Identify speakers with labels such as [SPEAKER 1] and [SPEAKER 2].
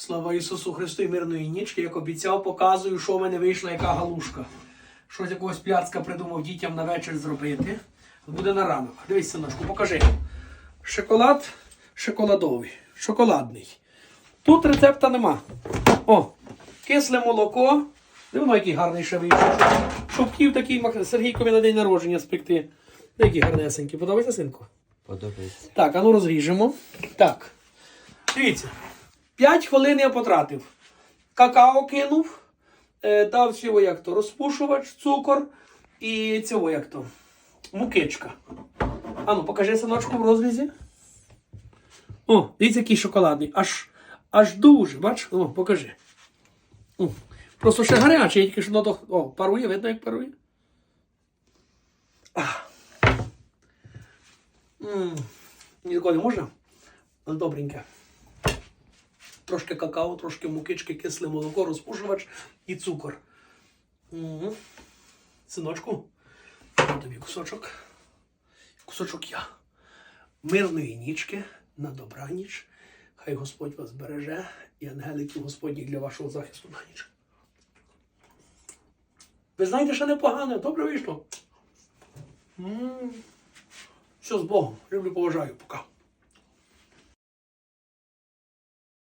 [SPEAKER 1] Слава Ісусу Христу і мирної нічки, як обіцяв, показую, що в мене вийшла яка галушка. Щось якогось пляцка придумав дітям на вечір зробити. Буде на ранок. Дивись, синочку, покажи. Шоколад шоколадовий, шоколадний. Тут рецепта нема. О, кисле молоко. Дивно, який гарний ще вийшов. Хотів такий Сергійкові на день народження спекти. Який гарнесенький. Подобається синку?
[SPEAKER 2] Подобається.
[SPEAKER 1] Так, а ну розріжемо. Так. Дивіться. 5 хвилин я потратив. Какао кинув, е, дав цього як то розпушувач, цукор і цього як то. Мукичка. А ну, покажи синочку в розрізі. О, дивіться, який шоколадний. Аж, аж дуже, бач? О, покажи. О, просто ще гарячий, я тільки що до О, парує, видно, як парує. Ніколи можна, добреньке. Трошки какао, трошки мукички, кисле молоко, розпушувач і цукор. Угу. Синочку, тобі кусочок. Кусочок я. Мирної нічки на добраніч. Хай Господь вас береже і ангеликів Господніх для вашого захисту на ніч. Ви знаєте, що непогано, добре вийшло. М. З Богом. Люблю, поважаю. Пока.